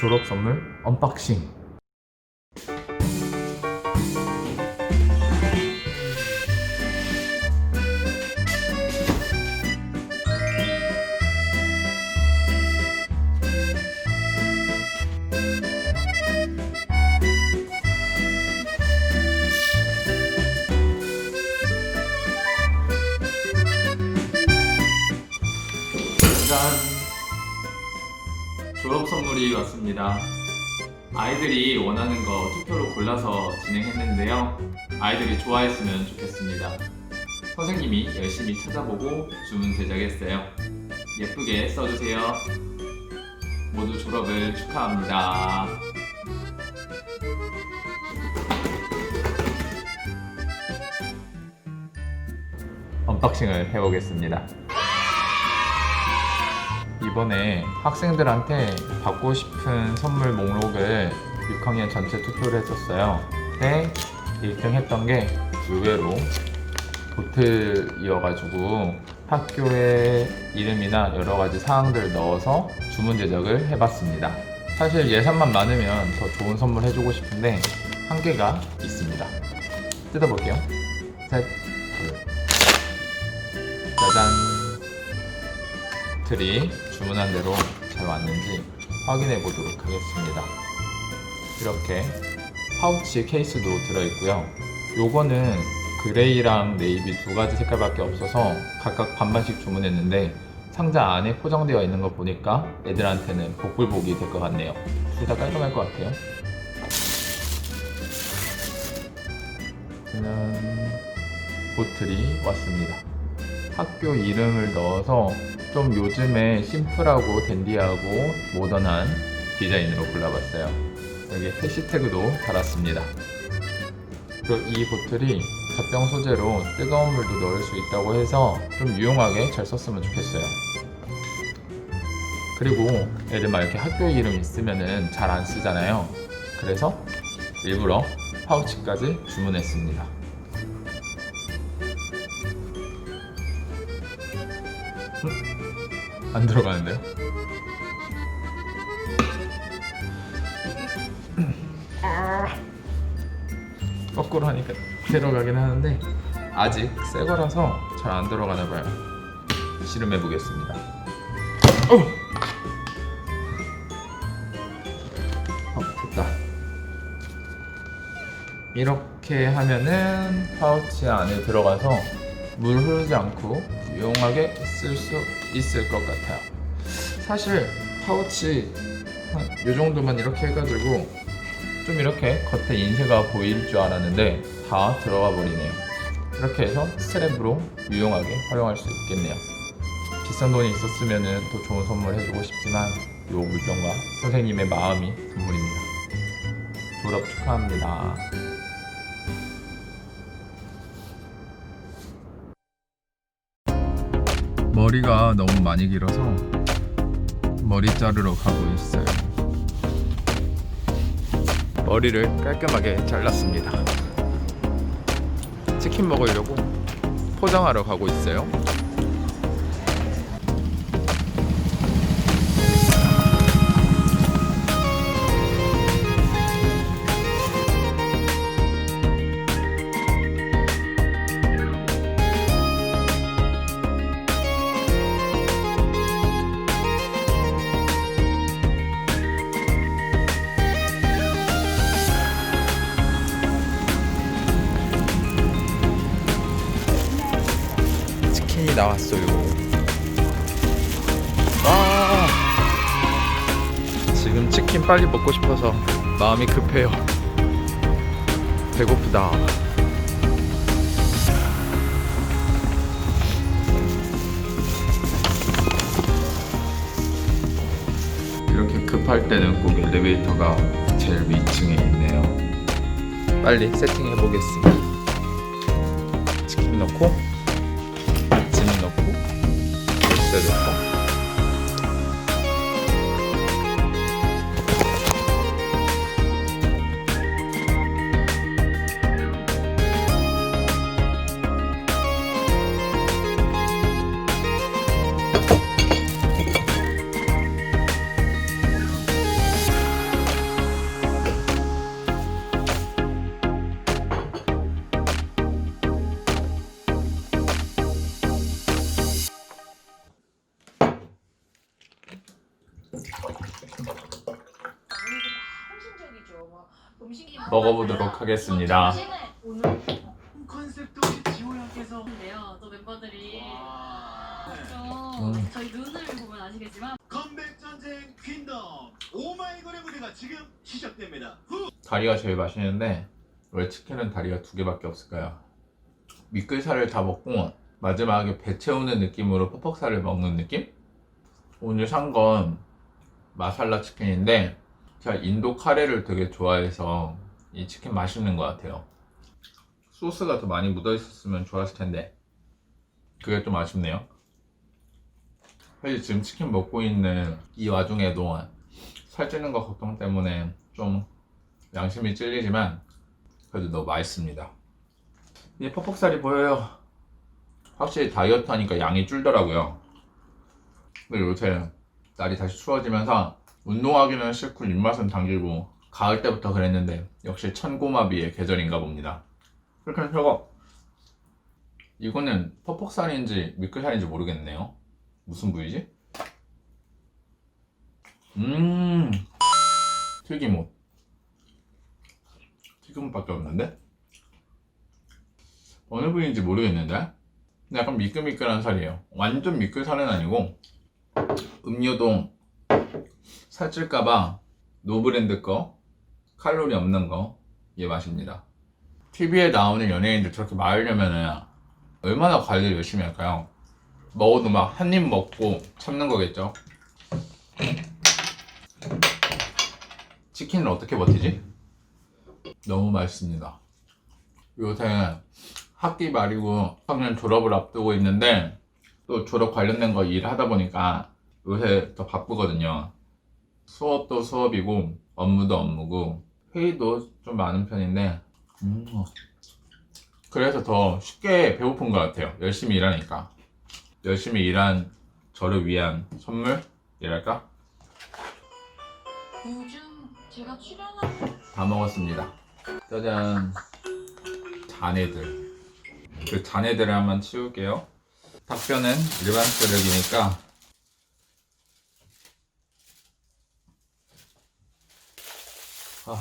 졸업 선물 언박싱. 왔습니다. 아이들이 원하는 거 투표로 골라서 진행했는데요. 아이들이 좋아했으면 좋겠습니다. 선생님이 열심히 찾아보고 주문 제작했어요. 예쁘게 써주세요. 모두 졸업을 축하합니다. 언박싱을 해보겠습니다. 이번에 학생들한테 받고 싶은 선물 목록을 6학년 전체 투표를 했었어요. 근데 1등 했던 게 의외로 보틀이어가지고 학교의 이름이나 여러 가지 사항들을 넣어서 주문 제작을 해봤습니다. 사실 예산만 많으면 더 좋은 선물 해주고 싶은데 한계가 있습니다. 뜯어볼게요. 셋, 둘, 짜잔. 들이 주문한 대로 잘 왔는지 확인해 보도록 하겠습니다. 이렇게 파우치 케이스도 들어있고요. 요거는 그레이랑 네이비 두 가지 색깔밖에 없어서 각각 반반씩 주문했는데 상자 안에 포장되어 있는 거 보니까 애들한테는 복불복이 될 것 같네요. 둘 다 깔끔할 것 같아요. 보틀이 왔습니다. 학교 이름을 넣어서 좀 요즘에 심플하고 댄디하고 모던한 디자인으로 골라봤어요. 여기 해시태그도 달았습니다. 그리고 이 보틀이 젖병 소재로 뜨거운 물도 넣을 수 있다고 해서 좀 유용하게 잘 썼으면 좋겠어요. 그리고 애들 막 이렇게 학교 이름 있으면은 잘 안 쓰잖아요. 그래서 일부러 파우치까지 주문했습니다. 안 들어가는데요? 거꾸로 하니까 들어가긴 하는데 아직 새 거라서 잘 안 들어가나 봐요. 실험해 보겠습니다. 어! 어, 됐다. 이렇게 하면은 파우치 안에 들어가서 물 흐르지 않고 유용하게 쓸 수 있을 것 같아요. 사실 파우치 한 요 정도만 이렇게 해가지고 좀 이렇게 겉에 인쇄가 보일 줄 알았는데 다 들어가 버리네요. 이렇게 해서 스트랩으로 유용하게 활용할 수 있겠네요. 비싼 돈이 있었으면 더 좋은 선물 해주고 싶지만 요 물건과 선생님의 마음이 선물입니다. 졸업 축하합니다. 머리가 너무 많이 길어서 머리 자르러 가고 있어요. 머리를 깔끔하게 잘랐습니다. 치킨 먹으려고 포장하러 가고 있어요. 나왔어요. 와! 지금 치킨 빨리 먹고 싶어서 마음이 급해요. 배고프다. 이렇게 급할 때는 꼭 엘리베이터가 제일 위층에 있네요. 빨리 세팅해 보겠습니다. 치킨 넣고 열 먹어보도록 하겠습니다. 오늘 컨셉도 지호양께서 인데요. 또 멤버들이 네. 좀 저희 눈을 보면 아시겠지만 컴백 전쟁 퀸덤 오마이걸의 무대가 지금 시작됩니다. 후! 다리가 제일 맛있는데 왜 치킨은 다리가 두 개밖에 없을까요? 미끌살을 다 먹고 마지막에 배 채우는 느낌으로 퍽퍽살을 먹는 느낌? 오늘 산 건 마살라 치킨인데 제가 인도 카레를 되게 좋아해서 이 치킨 맛있는 것 같아요. 소스가 더 많이 묻어 있었으면 좋았을 텐데 그게 좀 아쉽네요. 사실 지금 치킨 먹고 있는 이 와중에도 살찌는 거 걱정 때문에 좀 양심이 찔리지만 그래도 너무 맛있습니다. 이제 퍽퍽살이 보여요. 확실히 다이어트 하니까 양이 줄더라고요. 근데 요새 날이 다시 추워지면서 운동하기는 싫고 입맛은 당기고 가을 때부터 그랬는데 역시 천고마비의 계절인가 봅니다. 그렇게 해서 이거는 퍽퍽살인지 미끌살인지 모르겠네요. 무슨 부위지? 음 튀김옷 튀김옷밖에 없는데 어느 부위인지 모르겠는데 약간 미끌미끌한 살이에요 완전 미끌살은 아니고 음료도 살찔까봐 노브랜드 거 칼로리 없는 거얘 맛입니다 TV에 나오는 연예인들 저렇게 말려면은 얼마나 관리를 열심히 할까요? 먹어도 막 한 입 먹고 참는 거겠죠 치킨을 어떻게 버티지? 너무 맛있습니다. 요새 학기 말이고 학년 졸업을 앞두고 있는데 또 졸업 관련된 거 일하다 보니까 요새 더 바쁘거든요. 수업도 수업이고 업무도 업무고 회의도 좀 많은 편인데 음, 그래서 더 쉽게 배고픈 것 같아요. 열심히 일하니까 열심히 일한 저를 위한 선물이랄까? 요즘 제가 출연한 다 먹었습니다. 짜잔. 잔해들. 그 잔해들을 한번 치울게요. 탁변은 일반 쓰레기니까. 아,